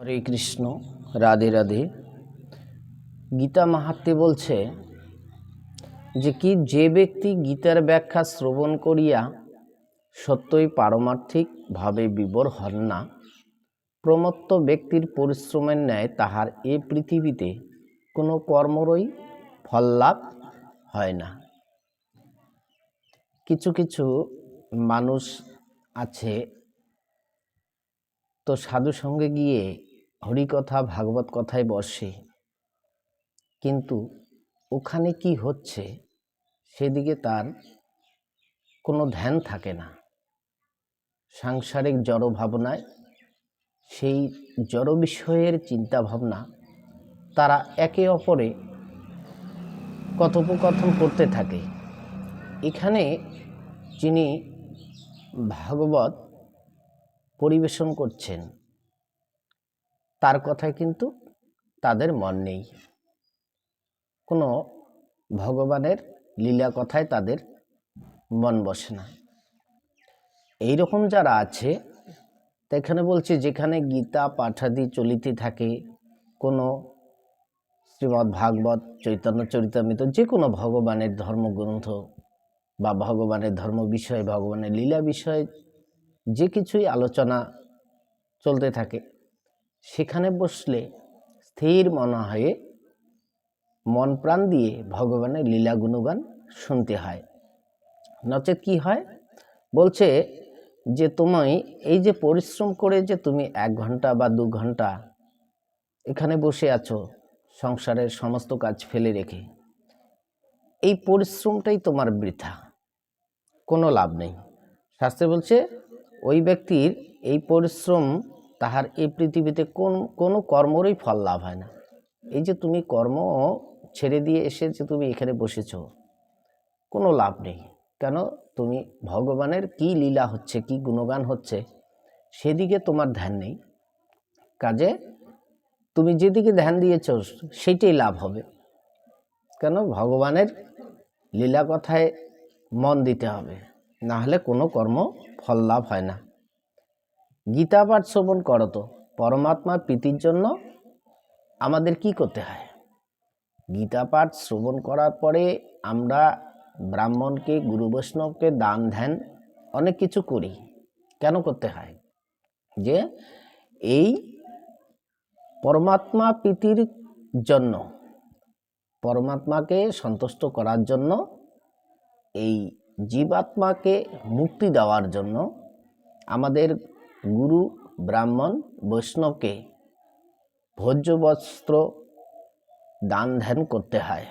হরে কৃষ্ণ, রাধে রাধে। গীতা মাহাত্মে বলছে যে, কি যে ব্যক্তি গীতার ব্যাখ্যা শ্রবণ করিয়া সত্যই পারমার্থিকভাবে বিবর হন না, প্রমত্ত ব্যক্তির পরিশ্রমের ন্যায় তাহার এ পৃথিবীতে কোনো কর্মরই ফললাভ হয় না। কিছু কিছু মানুষ আছে তো সাধু সঙ্গে গিয়ে হরিকথা ভাগবত কথায় বসে। কিন্তু ওখানে কি হচ্ছে সেদিকে তার কোনো ধ্যান থাকে না। সাংসারিক জড় ভাবনায় সেই জড় বিষয়ের চিন্তা ভাবনা তারা একে অপরে কথোপকথন করতে থাকে। এখানে যিনি ভাগবত পরিবেশন করছেন তার কথায় কিন্তু তাদের মন নেই। কোনো ভগবানের লীলা কথায় তাদের মন বসে না। এই রকম যারা আছে এখানে বলছে যেখানে গীতা, পাঠাদি চলিতে থাকে, কোনো শ্রীমদ্ ভাগবত, চৈতন্য চরিতামৃত যে কোনো ভগবানের ধর্মগ্রন্থ বা ভগবানের ধর্ম বিষয়ে, ভগবানের লীলা বিষয়ে যে কিছুই আলোচনা চলতে থাকে সেখানে বসলে স্থির মনে হয়ে মন প্রাণ দিয়ে ভগবানের লীলা গুণগান শুনতে হয়। নচেত কি হয়? বলছে যে তুমি এই যে পরিশ্রম করে যে তুমি এক ঘণ্টা বা দু ঘণ্টা এখানে বসে আছো, সংসারের সমস্ত কাজ ফেলে রেখে, এই পরিশ্রমটাই তোমার বৃথা, কোনো লাভ নেই। শাস্ত্রে বলছে, ওই ব্যক্তির এই পরিশ্রম তাহার এই পৃথিবীতে কোন, কোনো কর্মরই ফল লাভ হয় না। এই যে তুমি কর্ম ছেড়ে দিয়ে এসে যে তুমি এখানে বসেছ, কোনো লাভ নেই। কেন? তুমি ভগবানের কি লীলা হচ্ছে, কি গুণগান হচ্ছে, সেদিকে তোমার ধ্যান নেই। কাজে তুমি যেদিকে ধ্যান দিয়েছ, সেইটাই লাভ হবে। কেন? ভগবানের লীলা কথায় মন দিতে হবে। না হলে কোনো কর্ম ফল লাভ হয় না। গীতা পাঠ শ্রবণ করো তো। পরমাত্মা প্রীতির জন্য আমাদের কি করতে হয়? গীতা পাঠ শ্রবণ করার পরে আমরা ব্রাহ্মণকে, গুরু বৈষ্ণবকে দান, ধ্যান অনেক কিছু করি। কেন করতে হয়? যে এই পরমাত্মা প্রীতির জন্য, পরমাত্মাকে সন্তুষ্ট করার জন্য, এই জীবাত্মাকে মুক্তি দেওয়ার জন্য আমাদের গুরু ব্রাহ্মণ বৈষ্ণবকে ভোজ্য বস্ত্র দান ধ্যান করতে হয়।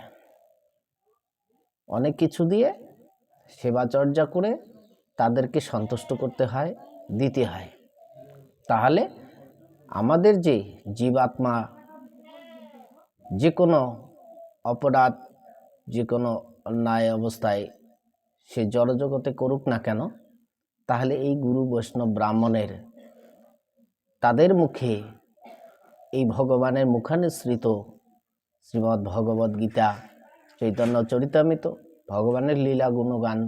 অনেক কিছু দিয়ে সেবাচর্যা করে তাদেরকে সন্তুষ্ট করতে হয়, দিতে হয়। তাহলে আমাদের যে জীবাত্মা যে কোনো অপরাধ যে কোনো অন্যায় অবস্থায় সে জড়জগতে করুক না কেন তাহলে এই গুরু বৈষ্ণব ব্রাহ্মণের তাদের মুখে এই ভগবানের মুখানুসৃত শ্রীমদ্ ভগবদ গীতা চৈতন্য চরিতামিত ভগবানের লীলা গুণগান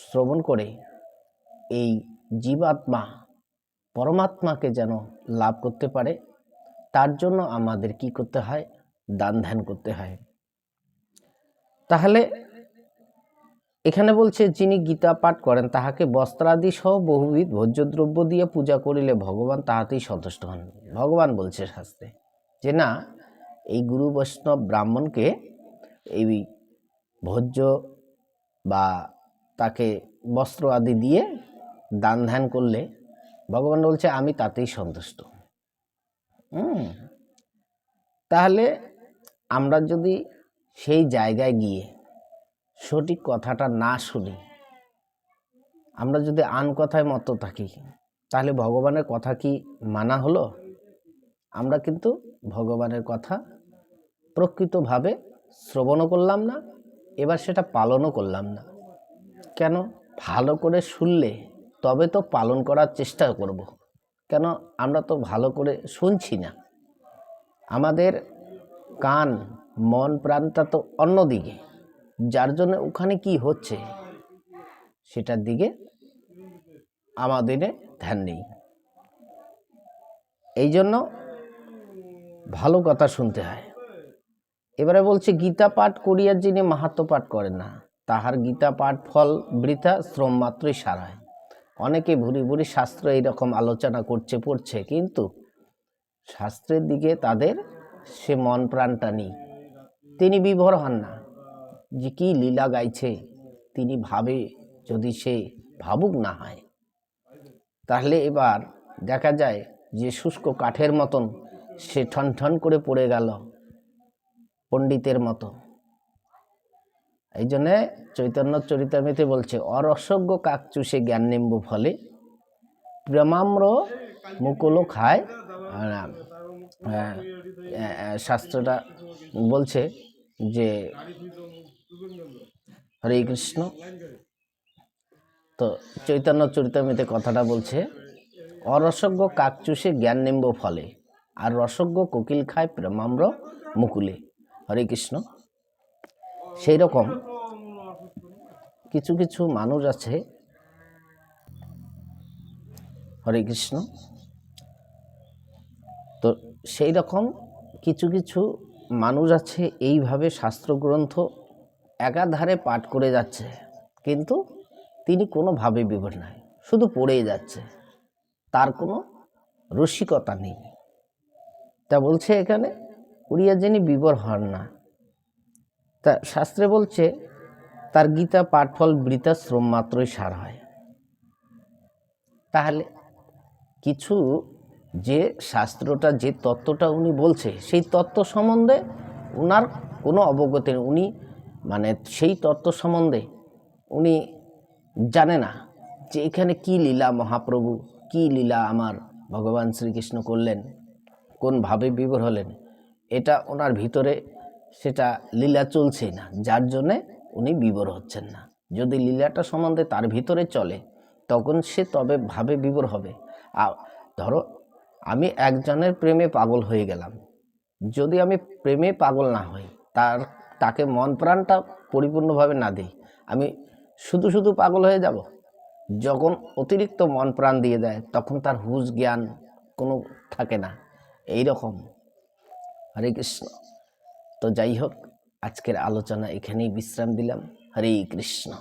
শ্রবণ করে এই জীবাত্মা পরমাত্মাকে যেন লাভ করতে পারে, তার জন্য আমাদের কি করতে হয়? দান ধ্যান করতে হয়। তাহলে এখানে বলছে, যিনি গীতা পাঠ করেন, তাহাকে বস্ত্রাদি সহ বহুবিধ ভোজ্যদ্রব্য দিয়ে পূজা করিলে ভগবান তাহাতেই সন্তুষ্ট হন। ভগবান বলছে শাস্ত্রে যে, না, এই গুরু বৈষ্ণব ব্রাহ্মণকে এই ভোজ্য বা তাকে বস্ত্র আদি দিয়ে দান ধ্যান করলে ভগবান বলছে, আমি তাতেই সন্তুষ্ট। তাহলে আমরা যদি সেই জায়গায় গিয়ে সঠিক কথাটা না শুনি। আমরা যদি আন কথায় মতো থাকি, তাহলে ভগবানের কথা কি মানা হলো? আমরা কিন্তু ভগবানের কথা প্রকৃতভাবে শ্রবণও করলাম না, এবার সেটা পালনও করলাম না। কেন? ভালো করে শুনলে তবে তো পালন করার চেষ্টা করব। কেন? আমরা তো ভালো করে শুনছি না। আমাদের কান, মন, প্রাণটা তো অন্যদিকে। যার জন্য ওখানে কি হচ্ছে, সেটার দিকে আমাদের ধ্যান নেই। এই জন্য ভালো কথা শুনতে হয়। এবারে বলছে, গীতা পাঠ করিয়া যিনি মাহাত্ম পাঠ করেন না, তাহার গীতা পাঠ ফল বৃথা, শ্রম মাত্রই সারায় অনেকে ভুরি ভুরি শাস্ত্র এইরকম আলোচনা করছে, পড়ছে, কিন্তু শাস্ত্রের দিকে তাদের সে মন প্রাণটা নেই। তিনি বিভোর হন না। যে কি লীলা গাইছে, তিনি ভাবে যদি সে ভাবুক না হয়। তাহলে এবার দেখা যায় যে শুষ্ক কাঠের মতন সে ঠন ঠন করে পড়ে গেল পণ্ডিতের মতো। এই জন্যে চৈতন্য চরিতামিতে বলছে, অরসজ্ঞ কাক চুষে জ্ঞান নিম্ব ফলে প্রেমাম্র মুকুলো খায়। শাস্ত্রটা বলছে যে হরে কৃষ্ণ। তো চৈতন্য চরিতামিতে কথাটা বলছে, অরসজ্ঞ কাকচুষে জ্ঞান নিম্ব ফলে, আর রসজ্ঞ কোকিল খায় প্রেমাম্র মুকুলে। হরে কৃষ্ণ। সেই রকম কিছু কিছু মানুষ আছে। হরে কৃষ্ণ। তো সেই রকম কিছু কিছু মানুষ আছে, এইভাবে শাস্ত্রগ্রন্থ একাধারে পাঠ করে যাচ্ছে, কিন্তু তিনি কোনোভাবে বিভোর নাই শুধু পড়েই যাচ্ছে। তার কোনো রসিকতা নেই। তা বলছে এখানে, উড়িয়া যিনি বিবর হন না। তা শাস্ত্রে বলছে, তার গীতা, পাঠফল বৃতা শ্রম মাত্রই সার হয়। তাহলে কিছু যে শাস্ত্রটা, যে তত্ত্বটা উনি বলছে, সেই তত্ত্ব সম্বন্ধে উনার কোনো অবগতি। উনি মানে সেই তত্ত্ব সম্বন্ধে উনি জানে না যে এখানে কি লীলা মহাপ্রভু, কি লীলা আমার ভগবান শ্রীকৃষ্ণ করলেন কোনভাবে বিবর হলেন, এটা ওনার ভিতরে সেটা লীলা চলছেই না, যার জন্যে উনি বিবর হচ্ছেন না। যদি লীলাটা সম্বন্ধে তার ভিতরে চলে, তখন সে তবে ভাবে বিবর হবে। আর ধরো আমি একজনের প্রেমে পাগল হয়ে গেলাম। যদি আমি প্রেমে পাগল না হই, তার তাকে মন প্রাণটা পরিপূর্ণভাবে না দিই। আমি শুধু শুধু পাগল হয়ে যাব। যখন অতিরিক্ত মন প্রাণ দিয়ে দেয়, তখন তার হুজ জ্ঞান কোনো থাকে না। এই রকম হরে কৃষ্ণ। তো যাই হোক, আজকের আলোচনা এখানেই বিশ্রাম দিলাম। হরে কৃষ্ণ।